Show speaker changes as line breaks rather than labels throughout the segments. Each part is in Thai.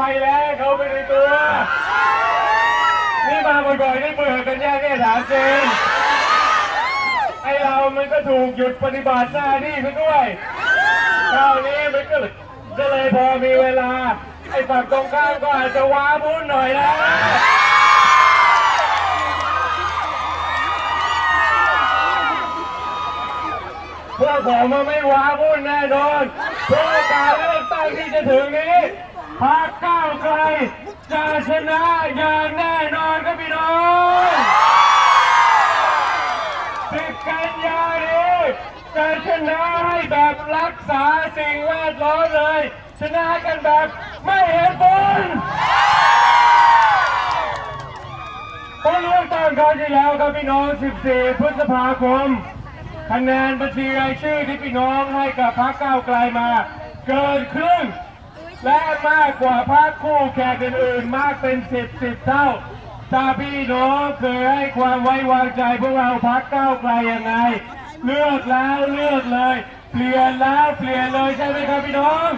ภัยแล้งเขาไปในตัว นี่มาบ่อยๆนี่เบื่อกันแย่เนี่ยถามจริงไอเรามันก็ถูกหยุดปฏิบัติหน้าที่ไปด้วยคราวนี้มันก็เลยก็เลยพอมีเวลา ไอ้ฝั่งตรงข้ามก็อาจจะว้าวุ่นหน่อยนะพวกผมมันไม่ว้าวุ่นแน่นอนเพราะการเลือกตั้งที่จะถึงนี้ พรรคก้าวไกลจะชนะอย่างแน่นอนครับพี่น้องสิบกันยานี้จะชนะให้แบบรักษาสิ่งแวดล้อมเลย ชนะกันแบบไม่เห็นผลเพราะเลือกตั้งคราวที่แล้วครับพี่น้อง 14 พฤษภาคมคะแนนบัญชีรายชื่อที่พี่น้องให้กับพรรคก้าวไกลมา เกินครึ่ง และมากกว่าพรรคคู่แข่งอื่นๆมากเป็นสิบสิบเท่าถ้าพี่น้องเคยให้ความไว้วางใจพวกเราพรรคก้าวไกลยังไง เลือกแล้วเลือกเลย เปลี่ยนแล้วเปลี่ยนเลยใช่ไหมครับพี่น้อง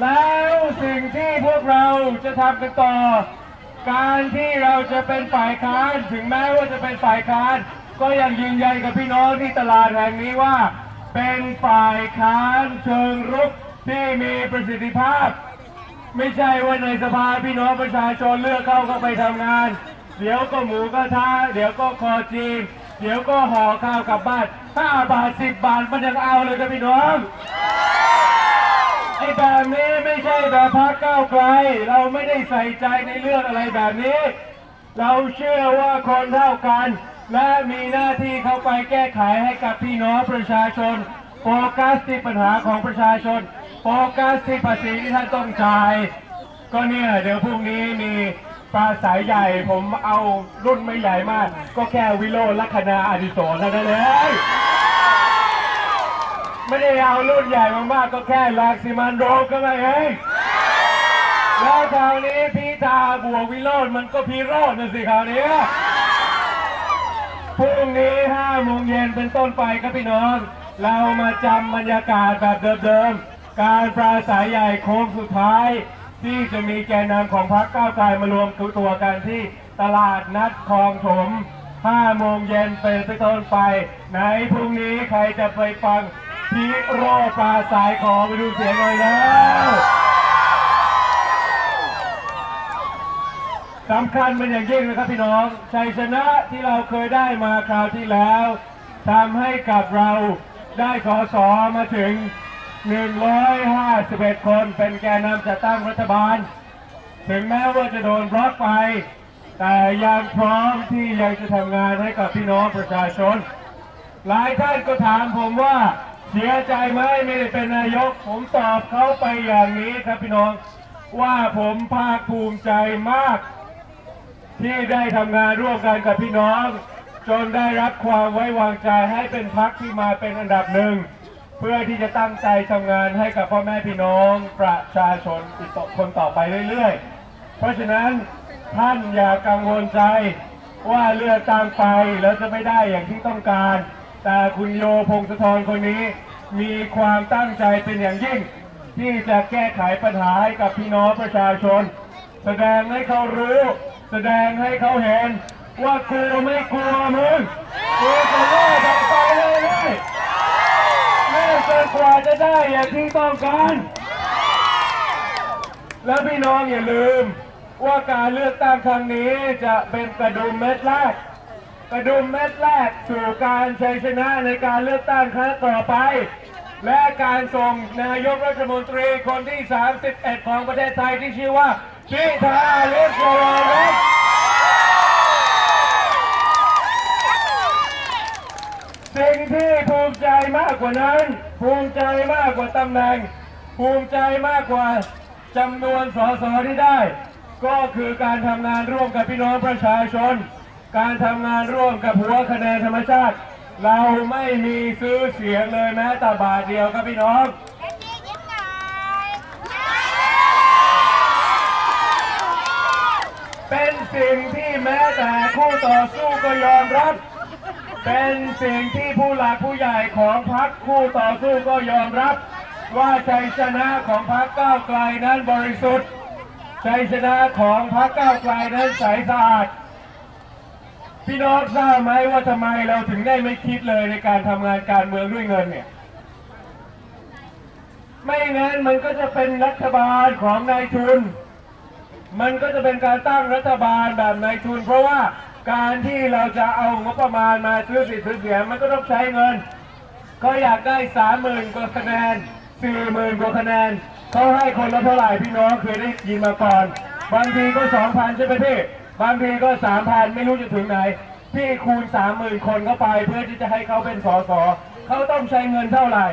แล้วสิ่งที่พวกเราจะทำกันต่อ การที่เราจะเป็นฝ่ายค้านถึงแม้ว่าจะเป็นฝ่ายค้าน ก็ยังยืนยันกับพี่น้องที่ตลาดแห่งนี้ว่า เป็นฝ่ายค้านเชิงรุกที่มีประสิทธิภาพ ไม่ใช่ว่าในสภาพี่น้องประชาชนเลือกเข้าก็ไปทำงาน เดี๋ยวก็หมูกระทะเดี๋ยวก็คอจีนเดี๋ยวก็ห่อข้าวกลับบ้านห้าบาทสิบบาทมันยังเอาเลยครับพี่น้องไอ้แบบนี้ไม่ใช่แบบพรรคก้าวไกล เราไม่ได้ใส่ใจในเรื่องอะไรแบบนี้ เราเชื่อว่าคนเท่ากัน และมีหน้าที่เข้าไปแก้ไขให้กับพี่น้องประชาชน โฟกัสที่ปัญหาของประชาชน โฟกัสที่ภาษีที่ท่านต้องจ่าย ก็เนี่ยเดี๋ยวพรุ่งนี้มีปลาสายใหญ่ผมเอารุ่นไม่ใหญ่มาก ก็แค่วิโรจน์ลัคนาอดิศรเท่านั้นเลยไม่ได้เอารุ่นใหญ่มากๆก็แค่ลากซิมันโรมก็ไม่เองแล้วคราวนี้พีทาบวกวิโรจน์มันก็พีโรจน์นะสิคราวนี้ พรุ่งนี้ห้าโมงเย็นเป็นต้นไปครับพี่น้อง เรามาจำบรรยากาศแบบเดิมๆ การปราศัยใหญ่โค้งสุดท้าย ที่จะมีแกนนำของพรรคก้าวไกลมารวมตัวกันที่ตลาดนัดคลองถม5โมงเย็นเป็นไปต้นไปไหนพรุ่งนี้ใครจะไปฟังพิโรปราสายขอไปดูเสียงหน่อยแล้ว สำคัญเป็นอย่างยิ่งนะครับพี่น้องชัยชนะที่เราเคยได้มาคราวที่แล้วทำให้กับเราได้ขอสอมาถึง 151 คนเป็นแกนนำจัดตั้งรัฐบาล ถึงแม้ว่าจะโดนบล็อกไป แต่ยังพร้อมที่ยังจะทำงานให้กับพี่น้องประชาชน หลายท่านก็ถามผมว่าเสียใจไหมไม่ได้เป็นนายก ผมตอบเขาไปอย่างนี้ครับพี่น้อง ว่าผมภาคภูมิใจมาก ที่ได้ทำงานร่วมกันกับพี่น้อง จนได้รับความไว้วางใจให้เป็นพักที่มาเป็นอันดับหนึ่ง เพื่อที่จะตั้งใจทำงานให้กับพ่อแม่พี่น้องประชาชนอีกต่อคนต่อไปเรื่อยๆ เพราะฉะนั้นท่านอย่ากังวลใจว่าเลือกตั้งไปแล้วจะไม่ได้อย่างที่ต้องการ แต่คุณโยพงศธรคนนี้ มีความตั้งใจเป็นอย่างยิ่ง ที่จะแก้ไขปัญหาให้กับพี่น้องประชาชน แสดงให้เขารู้ แสดงให้เขาเห็น ว่ากูไม่กลัวมึงกูจะเลิกออไปเลยๆไม่จนกว่าจะได้อย่างที่ต้องการ แล้วพี่น้องอย่าลืม ว่าการเลือกตั้งครั้งนี้จะเป็นกระดุมเม็ดแรกกระดุมเม็ดแรกสู่การชัยชนะในการเลือกตั้งครั้งต่อไป และการส่งนายกรัฐมนตรีคนที่ 31 ของประเทศไทยที่ชื่อว่าพิธาลิมเจริญรัตน์สิ่งที่ภูมิใจมากกว่านั้น ภูมิใจมากกว่าตำแหน่ง ภูมิใจมากกว่าจำนวนสสที่ได้ ก็คือการทำงานร่วมกับพี่น้องประชาชน การทำงานร่วมกับหัวคะแนนธรรมชาติ เราไม่มีซื้อเสียงเลยแม้แต่บาทเดียวครับพี่น้อง
นี่ยิ้มหน่
เป็นสิ่งที่แม้แต่คู่ต่อสู้ก็ยอมรับ เป็นสิ่งที่ผู้หลักผู้ใหญ่ของพรรคคู่ต่อสู้ก็ยอมรับ ว่าชัยชนะของพรรคก้าวไกลนั้นบริสุทธิ์ชัยชนะของพรรคก้าวไกลนั้นใสสะอาด พี่น้องทราบไหมว่าทำไมเราถึงได้ไม่คิดเลยในการทำงานการเมืองด้วยเงินเนี่ย ไม่งั้นมันก็จะเป็นรัฐบาลของนายทุน มันก็จะเป็นการตั้งรัฐบาลแบบนายทุน เพราะว่าการที่เราจะเอางบประมาณมาซื้อสิทธิ์ซื้อเสียงมันก็ต้องใช้เงิน ก็อยากได้สามหมื่นกว่าคะแนนสี่หมื่นกว่าคะแนนเขาให้คนละเท่าไหร่พี่น้องเคยได้ยินมาก่อน บางทีก็สองพันใช่ไหมพี่ บางทีก็สามพันไม่รู้จะถึงไหน พี่คูณสามหมื่นคนเข้าไปเพื่อที่จะให้เขาเป็นสสเขาต้องใช้เงินเท่าไหร่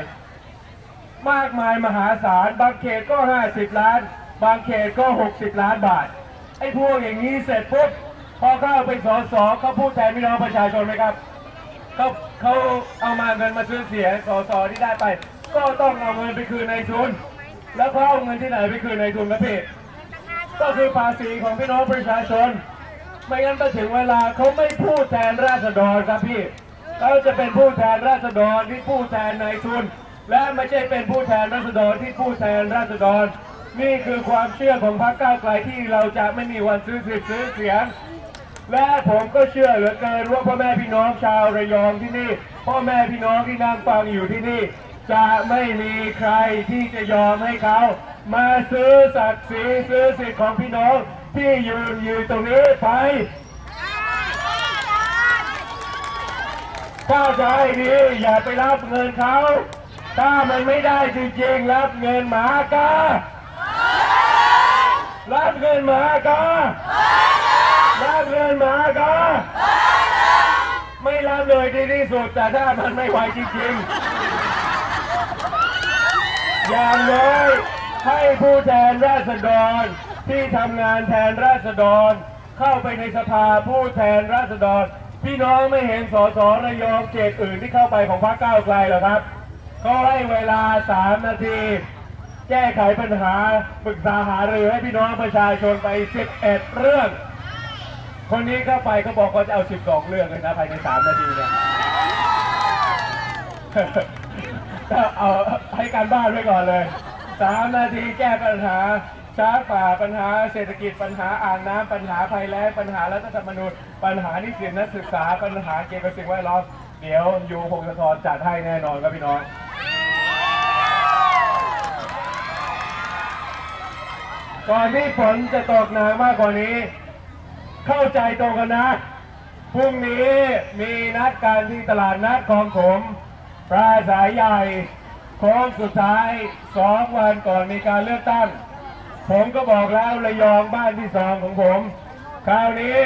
มากมายมหาศาล บางเขตก็50ล้าน บางเขตก็60ล้านบาท ไอ้พวกอย่างนี้เสร็จปุ๊บพอเข้าเป็นสสเขาพูดแทนพี่น้องประชาชนไหมครับเขาเขาเอามาเงินมาซื้อเสียงสสที่ได้ไป ก็ต้องเอาเงินไปคืนในทุน แล้วเขาเอาเงินที่ไหนไปคืนในทุนครับพี่ก็คือภาษีของพี่น้องประชาชน ไม่งั้นไปถึงเวลาเขาไม่พูดแทนราษฎรครับพี่เขาจะเป็นผู้แทนราษฎรที่ผู้แทนนายทุน และไม่ใช่เป็นผู้แทนราษฎรที่ผู้แทนราษฎร นี่คือความเชื่อของพรรคก้าวไกลที่เราจะไม่มีวันซื้อสิทธิ์ซื้อเสียงและผมก็เชื่อเหลือเกินว่าพ่อแม่พี่น้องชาวระยองที่นี่ พ่อแม่พี่น้องที่นั่งฟังอยู่ที่นี่ จะไม่มีใครที่จะยอมให้เขา มาซื้อศักดิ์ศรีซื้อสิทธิ์ของพี่น้อง ที่ยืนอยู่ตรงนี้ไปถ้าจะให้ดีอย่าไปรับเงินเขา ถ้ามันไม่ได้จริงๆรับเงินหมาการับเงินหมาการับเงินหมากาไม่รับเลยดีที่สุดแต่ถ้ามันไม่ไหวจริงๆอย่างน้อยให้ผู้แทนราษฎร ที่ทำงานแทนราษฎร เข้าไปในสภาผู้แทนราษฎร พี่น้องไม่เห็นสสระยองเขตอื่นที่เข้าไปของพรรคก้าวไกลหรอครับเขาให้เวลา3นาที แก้ไขปัญหาปรึกษาหารือให้พี่น้องประชาชนไป 11 เรื่อง คนนี้เข้าไปเขาบอกว่าจะเอา 12 เรื่องเลยนะภายใน3นาทีเนี่ยเอาให้การบ้านไว้ก่อนเลย3นาทีแก้ปัญหา ช้าป่าปัญหาเศรษฐกิจปัญหาอ่างน้ำปัญหาภัยแล้งปัญหารัฐธรรมนูญปัญหานิสิตนักศึกษาปัญหาเกี่ยวกับสิ่งแวดล้อมเดี๋ยวยูพงศธรจัดให้แน่นอนครับพี่น้องก่อนที่ฝนจะตกหนักมากกว่านี้ เข้าใจตรงกันนะพรุ่งนี้มีนัดการที่ตลาดนัดคลองถมปราสายใหญ่โค้งสุดท้ายสองวันก่อนมีการเลือกตั้ง ผมก็บอกแล้วระยองบ้านที่สองของผม คราวนี้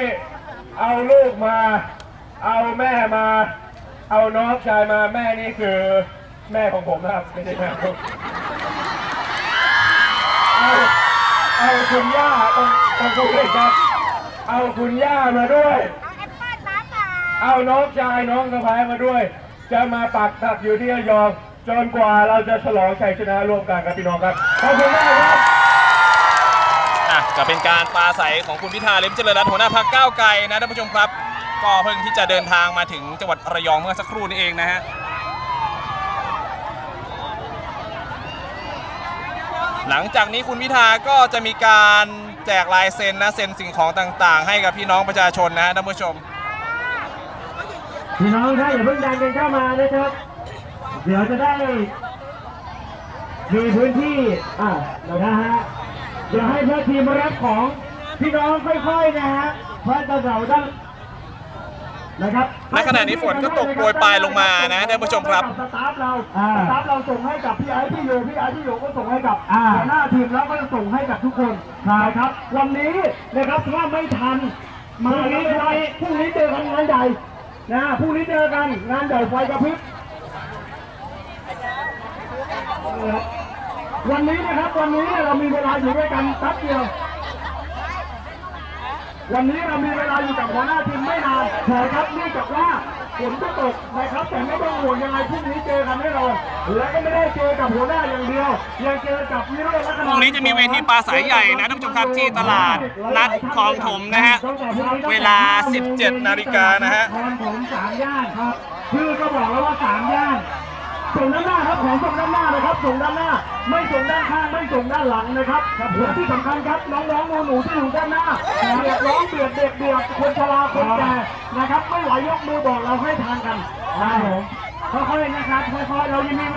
เอาลูกมา เอาแม่มา เอาน้องชายมาแม่นี่คือแม่ของผมนะครับไม่ใช่แม่ของผมเอาเอาคุณย่าตรงตรงคุณเลยครับ เอาคุณย่ามาด้วย
เอาแอปเปิ้ลมาเอา
น้องชายน้องสะพ้ายมาด้วย จะมาปักตักอยู่ที่ระยองจนกว่าเราจะฉลองชัยชนะร่วมกันครับพี่น้องครับขอบคุณมากครับ
อะเป็นการปราศัยของคุณพิธาลิมเจริญรัตน์หัวหน้าพรรคก้าวไกลนะท่านผู้ชมครับ ก็เพิ่งที่จะเดินทางมาถึงจังหวัดระยองเมื่อสักครู่นี้เองนะฮะหลังจากนี้คุณพิธาก็จะมีการแจกลายเซ็นนะเซ็นสิ่งของต่างๆ ให้กับพี่น้องประชาชนนะฮะท่านผู้ชม
พี่น้องถ้าอย่าเพิ่งดันกันเข้ามานะครับ เดี๋ยวจะได้มีพื้นที่อ่านะฮะ เดี๋ยวให้เพื่อนทีมมารับของพี่น้องค่อยๆนะฮะเพราะจะเราได้นะครับ
ณขณะนี้ฝนก็ตกโปรยปลายลงมานะท่านผู้ชมครับ
สตาฟเราสตาฟเราส่งให้กับพี่ไอ้พี่โยพี่ไอ้พี่โยก็ส่งให้กับหัวหน้าทีมแล้วก็จะส่งให้กับทุกคนนะครับ วันนี้นะครับถ้าไม่ทันมาแล้วนะครับพรุ่งนี้เจอกันงานใหญ่นะพรุ่งนี้เจอกันงานใหญ่ไฟกระพริบ วันนี้นะครับวันนี้เรามีเวลาอยู่ด้วยกันแป๊บเดียว วันนี้เรามีเวลาอยู่กับหัวหน้าทีมไม่นานนะครับเนื่องจากว่าฝนก็ตกนะครับ แต่ไม่ต้องห่วงยังไงพรุ่งนี้เจอกันแน่นอนและก็ไม่ได้เจอกับหัวหน้าอย่างเดียวยังเจอกับวิโรจน์ลักษณ
พรุ่งนี้จะมีเวทีปลาสายใหญ่นะท่านผู้ชมครับที่ตลาดนัดคลองถมนะฮะเวลา 17 นาฬิกานะฮะ
ครับของส่งด้านหน้านะครับส่งด้านหน้า ไม่ส่งด้านข้างไม่ส่งด้านหลังนะครับและที่สำคัญครับน้องๆหนูๆที่อยู่ด้านหน้าเดือดร้องเดือดเด็กเดือดคนชราคนแก่นะครับ ไม่ไหวยกมือบอกเราให้ทางกัน
ครับผม
ค่อยๆนะครับค่อยๆเรายังมี